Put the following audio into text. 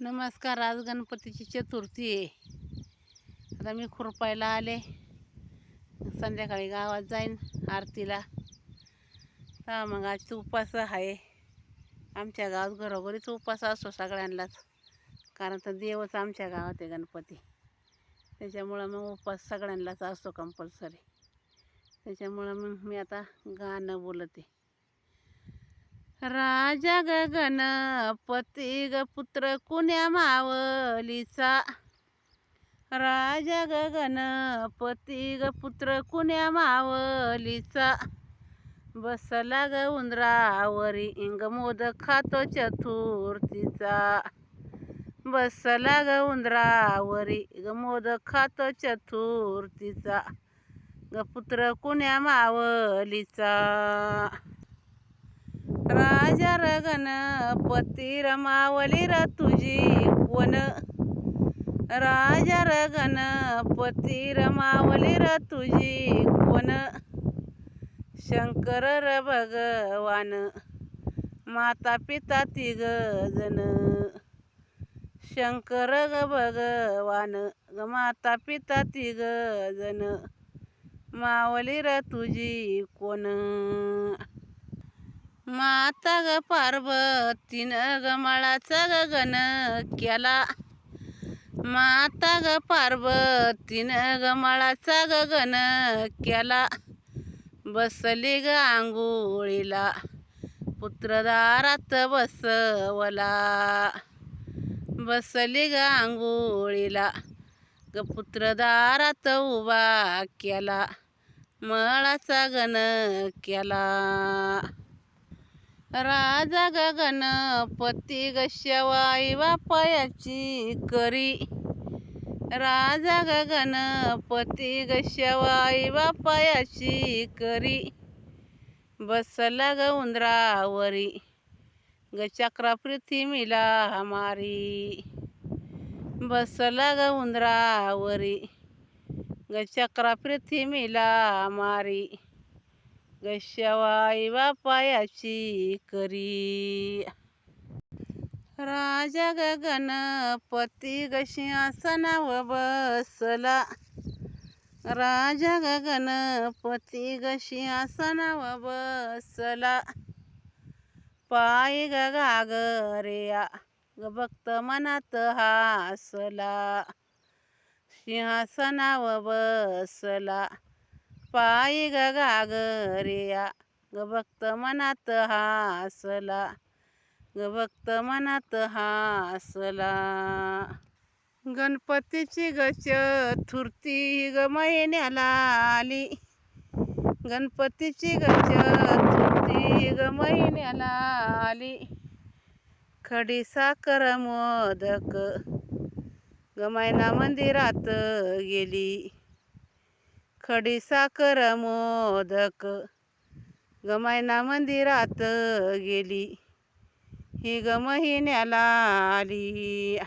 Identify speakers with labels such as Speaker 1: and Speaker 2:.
Speaker 1: नमस्कार आज गणपतीची चतुर्थी आहे. आता मी खुरपायला आले. संध्याकाळी गावात जाईन आरतीला. हा मग आज उपास आहे. आमच्या गावात घरोघरीच उपास असतो सगळ्यांनाच. कारण तर देवच आमच्या गावात आहे गणपती. त्याच्यामुळं मग उपास सगळ्यांनाच असतो कंपल्सरी त्याच्यामुळं मग मी आता गाणं बोलते. राजा गगनपती ग पुत्र कुण्या मावलीचा? राजा गगनपती ग पुत्र कुण्या मावलीचा? बसला ग उंदरावरी इंग मोद खातो चतुर्थीचा. बसला ग उंदरावरी ग मोद खातो चतुर्थीचा. ग पुत्र कुण्या मावलीचा? राजा रगन पती रमावली र तुझी कोण? राजा रगन पती रमावली र तुझी कोण? शंकर र भगवान माता पिता तिघ जण. शंकर ग भगवान ग माता पिता तिघ जण. मावली र तुझी कोण? माता ग पार्वतीनं ग मळाचा गगन केला. माता ग पार्वतीनं ग मळाचा गगन केला. बसली ग आंघोळीला पुत्रदारात बसवला. बसली ग आंघोळीला ग पुत्रदारात उभा केला. मळाचा गण केला. राजा गगनपती पती शेवाई बापायाची करी. राजा गगनपती पती शेवाई बापायाची करी. बसला ग उंदरावरी ग चक्रा पृथ्वीला मारी. बसला ग उंदरावरी ग चक्रा पृथ्वीला मारी. गशवाई बापायाची करी. राजा गगनपती ग सिंहासनावर बसला. राजा गगनपती ग सिंहासनावर बसला. पाय ग ग भक्त मनात हासला. सिंहासनाव बसला. पायी ग ग भक्त मनात हासला ग भक्त मनात हासला. गणपतीची ग चतुर्थी ग महिन्याला आली. गणपतीची ग चतुर्थी ग महिन्याला आली. खडी साखर मोदक ग मंदिरात गेली. खडीसाकर मोदक. गमायना मंदिरात गेली. ही ग महिन्याला आली.